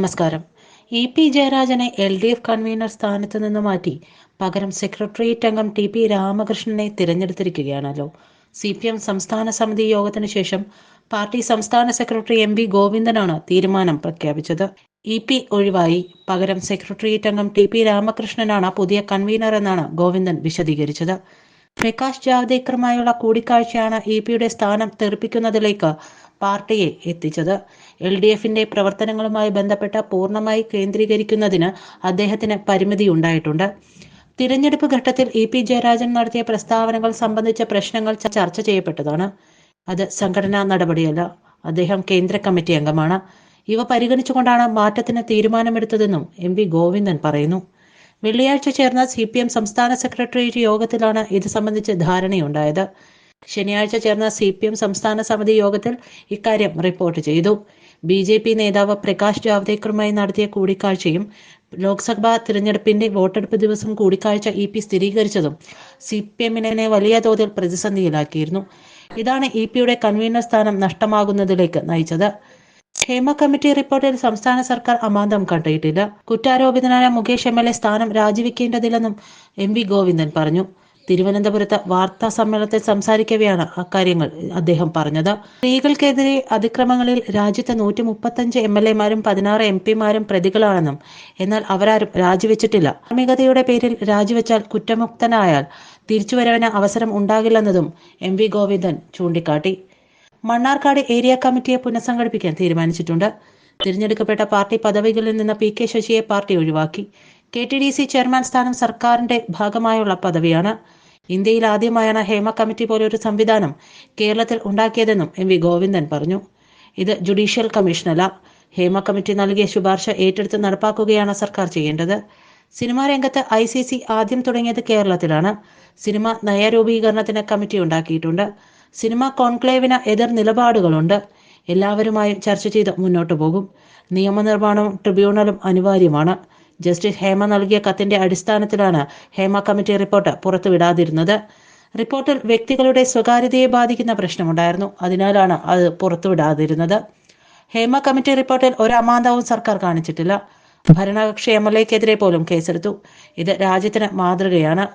നമസ്കാരം. E P ജയരാജനെ L D F convener സ്ഥാനത്ത് നിന്ന് മാറ്റി പകരം സെക്രട്ടേറിയറ്റ് അംഗം ടി പി രാമകൃഷ്ണനെ തിരഞ്ഞെടുത്തിരിക്കുകയാണല്ലോ. സി പി എം സംസ്ഥാന സമിതി യോഗത്തിന് ശേഷം പാർട്ടി സംസ്ഥാന സെക്രട്ടറി എം വി ഗോവിന്ദനാണ് തീരുമാനം പ്രഖ്യാപിച്ചത്. ഇ പി ഒഴിവായി. പകരം സെക്രട്ടേറിയറ്റ് അംഗം ടി പി രാമകൃഷ്ണനാണ് പുതിയ കൺവീനർ എന്നാണ് ഗോവിന്ദൻ വിശദീകരിച്ചത്. പ്രകാശ് ജാവ്ദേക്കറുമായുള്ള കൂടിക്കാഴ്ചയാണ് ഇ പിയുടെ സ്ഥാനം തെറിപ്പിക്കുന്നതിലേക്ക് പാർട്ടിയെ എത്തിച്ചത്. എൽ ഡി എഫിന്റെ പ്രവർത്തനങ്ങളുമായി ബന്ധപ്പെട്ട പൂർണമായി കേന്ദ്രീകരിക്കുന്നതിന് അദ്ദേഹത്തിന് പരിമിതി ഉണ്ടായിട്ടുണ്ട് തിരഞ്ഞെടുപ്പ് ഘട്ടത്തിൽ ഇ പി ജയരാജൻ നടത്തിയ പ്രസ്താവനകൾ സംബന്ധിച്ച പ്രശ്നങ്ങൾ ചർച്ച ചെയ്യപ്പെട്ടതാണ്. അത് സംഘടനാ നടപടിയല്ല അദ്ദേഹം കേന്ദ്ര കമ്മിറ്റി അംഗമാണ്. ഇവ പരിഗണിച്ചുകൊണ്ടാണ് മാറ്റത്തിന് തീരുമാനമെടുത്തതെന്നും എം വി ഗോവിന്ദൻ പറയുന്നു. വെള്ളിയാഴ്ച ചേർന്ന സി പി എം സംസ്ഥാന സെക്രട്ടേറിയറ്റ് യോഗത്തിലാണ് ഇത് സംബന്ധിച്ച് ധാരണയുണ്ടായത്. ശനിയാഴ്ച ചേർന്ന സി പി എം സംസ്ഥാന സമിതി യോഗത്തിൽ ഇക്കാര്യം റിപ്പോർട്ട് ചെയ്തു. ബി ജെ പി നേതാവ് പ്രകാശ് ജാവ്ദേക്കറുമായി നടത്തിയ കൂടിക്കാഴ്ചയും ലോക്സഭാ തിരഞ്ഞെടുപ്പിന്റെ വോട്ടെടുപ്പ് ദിവസം കൂടിക്കാഴ്ച ഇ പി സ്ഥിരീകരിച്ചതും സി പി എമ്മിനെ വലിയ തോതിൽ പ്രതിസന്ധിയിലാക്കിയിരുന്നു. ഇതാണ് ഇ പിയുടെ കൺവീനർ സ്ഥാനം നഷ്ടമാകുന്നതിലേക്ക് നയിച്ചത്. ക്ഷേമ കമ്മിറ്റി റിപ്പോർട്ടിൽ സംസ്ഥാന സർക്കാർ അമാന്തം കണ്ടിട്ടില്ല. കുറ്റാരോപിതനായ മുകേഷ് എം എൽ എ സ്ഥാനം രാജിവെക്കേണ്ടതില്ലെന്നും എം വി ഗോവിന്ദൻ പറഞ്ഞു. തിരുവനന്തപുരത്ത് വാർത്താ സമ്മേളനത്തിൽ സംസാരിക്കവെയാണ് അക്കാര്യങ്ങൾ അദ്ദേഹം പറഞ്ഞത്. സ്ത്രീകൾക്കെതിരെ അതിക്രമങ്ങളിൽ രാജ്യത്തെ നൂറ്റി മുപ്പത്തഞ്ച് എം എൽ എമാരും പതിനാറ് എം പിമാരും പ്രതികളാണെന്നും എന്നാൽ അവരാരും രാജിവെച്ചിട്ടില്ല. ധാർമ്മികതയുടെ പേരിൽ രാജിവെച്ചാൽ കുറ്റമുക്തനായാൽ തിരിച്ചുവരവിന് അവസരം ഉണ്ടാകില്ലെന്നതും എം വി ഗോവിന്ദൻ ചൂണ്ടിക്കാട്ടി. മണ്ണാർക്കാട് ഏരിയ കമ്മിറ്റിയെ പുനഃസംഘടിപ്പിക്കാൻ തീരുമാനിച്ചിട്ടുണ്ട്. തിരഞ്ഞെടുക്കപ്പെട്ട പാർട്ടി പദവികളിൽ നിന്ന് പി കെ ശശിയെ പാർട്ടി ഒഴിവാക്കി. K T D C chairman സ്ഥാനം സർക്കാരിന്റെ ഭാഗമായുള്ള പദവിയാണ്. ഇന്ത്യയിൽ ആദ്യമായാണ് ഹേമ കമ്മിറ്റി പോലൊരു സംവിധാനം കേരളത്തിൽ ഉണ്ടാക്കിയതെന്നും എം വി ഗോവിന്ദൻ പറഞ്ഞു. ഇത് ജുഡീഷ്യൽ കമ്മീഷനല്ല. ഹേമ കമ്മിറ്റി നൽകിയ ശുപാർശ ഏറ്റെടുത്ത് നടപ്പാക്കുകയാണ് സർക്കാർ ചെയ്യേണ്ടത്. സിനിമാ രംഗത്ത് ഐ സി സി ആദ്യം തുടങ്ങിയത് കേരളത്തിലാണ്. സിനിമ നയരൂപീകരണത്തിന് കമ്മിറ്റി ഉണ്ടാക്കിയിട്ടുണ്ട്. സിനിമ കോൺക്ലേവിന് എതിർ നിലപാടുകളുണ്ട്. എല്ലാവരുമായും ചർച്ച ചെയ്ത് മുന്നോട്ട് പോകും. നിയമനിർമ്മാണവും ട്രിബ്യൂണലും അനിവാര്യമാണ്. ജസ്റ്റിസ് ഹേമ നൽകിയ കത്തിന്റെ അടിസ്ഥാനത്തിലാണ് ഹേമ കമ്മിറ്റി റിപ്പോർട്ട് പുറത്തുവിടാതിരുന്നത്. റിപ്പോർട്ടിൽ വ്യക്തികളുടെ സ്വകാര്യതയെ ബാധിക്കുന്ന പ്രശ്നമുണ്ടായിരുന്നു. അതിനാലാണ് അത് പുറത്തുവിടാതിരുന്നത്. ഹേമ കമ്മിറ്റി റിപ്പോർട്ടിൽ ഒരു അമാന്തവും സർക്കാർ കാണിച്ചിട്ടില്ല. ഭരണകക്ഷി എം എൽ എക്കെതിരെ പോലും കേസെടുത്തു. ഇത് രാജ്യത്തിന് മാതൃകയാണ്.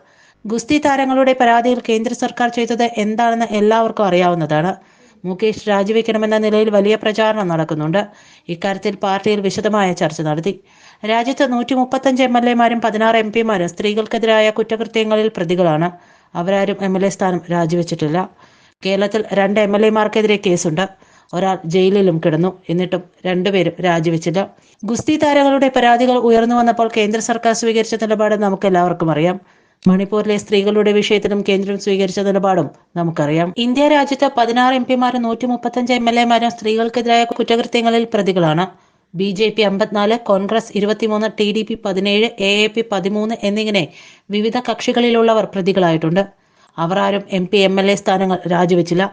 ഗുസ്തി താരങ്ങളുടെ പരാതിയിൽ കേന്ദ്ര സർക്കാർ ചെയ്തത് എന്താണെന്ന് എല്ലാവർക്കും അറിയാവുന്നതാണ്. മുകേഷ് രാജിവെക്കണമെന്ന നിലയിൽ വലിയ പ്രചാരണം നടക്കുന്നുണ്ട്. ഇക്കാര്യത്തിൽ പാർട്ടിയിൽ വിശദമായ ചർച്ച നടത്തി. രാജ്യത്ത് നൂറ്റി മുപ്പത്തഞ്ച് എം എൽ എമാരും പതിനാറ് എം പിമാരും സ്ത്രീകൾക്കെതിരായ കുറ്റകൃത്യങ്ങളിൽ പ്രതികളാണ്. അവരാരും എം എൽ എ സ്ഥാനം രാജിവെച്ചിട്ടില്ല. കേരളത്തിൽ രണ്ട് എം എൽ എമാർക്കെതിരെ കേസുണ്ട്. ഒരാൾ ജയിലിലും കിടന്നു. എന്നിട്ടും രണ്ടുപേരും രാജിവെച്ചില്ല. ഗുസ്തി താരങ്ങളുടെ പരാതികൾ ഉയർന്നു വന്നപ്പോൾ കേന്ദ്ര സർക്കാർ സ്വീകരിച്ച നിലപാട് നമുക്ക് എല്ലാവർക്കും അറിയാം. മണിപ്പൂരിലെ സ്ത്രീകളുടെ വിഷയത്തിലും കേന്ദ്രം സ്വീകരിച്ച നിലപാടും നമുക്കറിയാം. ഇന്ത്യ രാജ്യത്ത് പതിനാറ് എം പിമാരും നൂറ്റി മുപ്പത്തഞ്ച് എം എൽ എമാരും സ്ത്രീകൾക്കെതിരായ കുറ്റകൃത്യങ്ങളിൽ പ്രതികളാണ്. ബി ജെ പി അമ്പത്തിനാല് കോൺഗ്രസ് ഇരുപത്തിമൂന്ന് ടി ഡി പി പതിനേഴ് എ എ പി പതിമൂന്ന് എന്നിങ്ങനെ വിവിധ കക്ഷികളിലുള്ളവർ പ്രതികളായിട്ടുണ്ട്. അവർ ആരും M P M L A സ്ഥാനങ്ങൾ രാജിവെച്ചില്ല.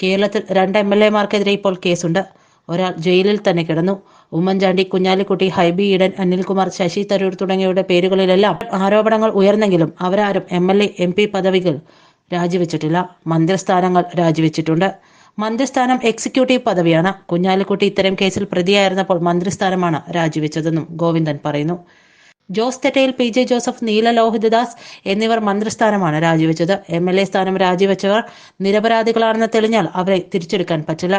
കേരളത്തിൽ രണ്ട് എം എൽ എമാർക്കെതിരെ ഇപ്പോൾ കേസുണ്ട്. ഒരാൾ ജയിലിൽ തന്നെ കിടന്നു. ഉമ്മൻചാണ്ടി കുഞ്ഞാലിക്കുട്ടി ഹൈബി ഈഡൻ അനിൽകുമാർ ശശി തരൂർ തുടങ്ങിയവരുടെ പേരുകളിലെല്ലാം ആരോപണങ്ങൾ ഉയർന്നെങ്കിലും അവരാരും M L A M P പദവികൾ രാജിവെച്ചിട്ടില്ല. മന്ത്രിസ്ഥാനങ്ങൾ രാജിവെച്ചിട്ടുണ്ട്. മന്ത്രിസ്ഥാനം എക്സിക്യൂട്ടീവ് പദവിയാണ്. കുഞ്ഞാലിക്കുട്ടി ഇത്തരം കേസിൽ പ്രതിയായിരുന്നപ്പോൾ മന്ത്രിസ്ഥാനമാണ് രാജിവെച്ചതെന്നും ഗോവിന്ദൻ പറയുന്നു. ജോസ് തെറ്റയിൽ പി ജെ ജോസഫ് നീല ലോഹിതദാസ് എന്നിവർ മന്ത്രിസ്ഥാനമാണ് രാജിവെച്ചത്. എം എൽ എ സ്ഥാനം രാജിവെച്ചവർ നിരപരാധികളാണെന്ന് തെളിഞ്ഞാൽ അവരെ തിരിച്ചെടുക്കാൻ പറ്റില്ല.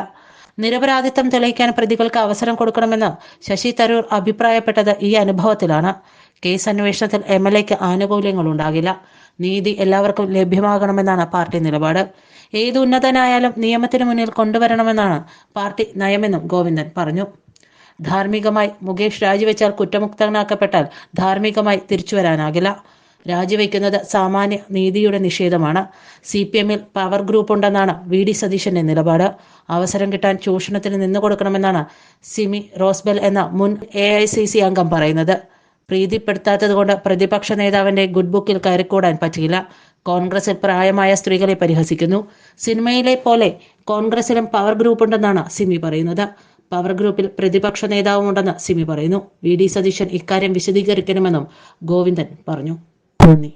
നിരപരാധിത്വം തെളിയിക്കാൻ പ്രതികൾക്ക് അവസരം കൊടുക്കണമെന്ന് ശശി തരൂർ അഭിപ്രായപ്പെട്ടത് ഈ അനുഭവത്തിലാണ്. കേസ് അന്വേഷണത്തിൽ എം എൽ എക്ക് ആനുകൂല്യങ്ങൾ ഉണ്ടാകില്ല നീതി എല്ലാവർക്കും ലഭ്യമാകണമെന്നാണ് പാർട്ടി നിലപാട്. ഏത് ഉന്നതനായാലും നിയമത്തിന് മുന്നിൽ കൊണ്ടുവരണമെന്നാണ് പാർട്ടി നയമെന്നും ഗോവിന്ദൻ പറഞ്ഞു. ധാർമ്മികമായി മുകേഷ് രാജിവെച്ചാൽ കുറ്റമുക്തനാക്കപ്പെട്ടാൽ ധാർമ്മികമായി തിരിച്ചു വരാനാകില്ല രാജിവെക്കുന്നത് സാമാന്യ നീതിയുടെ നിഷേധമാണ്. സി പി എമ്മിൽ പവർ ഗ്രൂപ്പ് ഉണ്ടെന്നാണ് വി ഡി സതീശന്റെ നിലപാട്. അവസരം കിട്ടാൻ ചൂഷണത്തിന് നിന്നു കൊടുക്കണമെന്നാണ് സിമി റോസ്ബെൽ എന്ന മുൻ എ അംഗം പറയുന്നത്. പ്രീതിപ്പെടുത്താത്തതുകൊണ്ട് പ്രതിപക്ഷ നേതാവിന്റെ ഗുഡ് ബുക്കിൽ കയറിക്കൂടാൻ പറ്റിയില്ല. കോൺഗ്രസ് പ്രായമായ സ്ത്രീകളെ പരിഹസിക്കുന്നു. സിനിമയിലെ പോലെ കോൺഗ്രസിലും പവർ ഗ്രൂപ്പ് ഉണ്ടെന്നാണ് സിമി പറയുന്നത്. പവർ ഗ്രൂപ്പിൽ പ്രതിപക്ഷ നേതാവും ഉണ്ടെന്ന് സിമി പറയുന്നു. വി ഡി സതീശൻ ഇക്കാര്യം വിശദീകരിക്കണമെന്നും ഗോവിന്ദൻ പറഞ്ഞു. നന്ദി.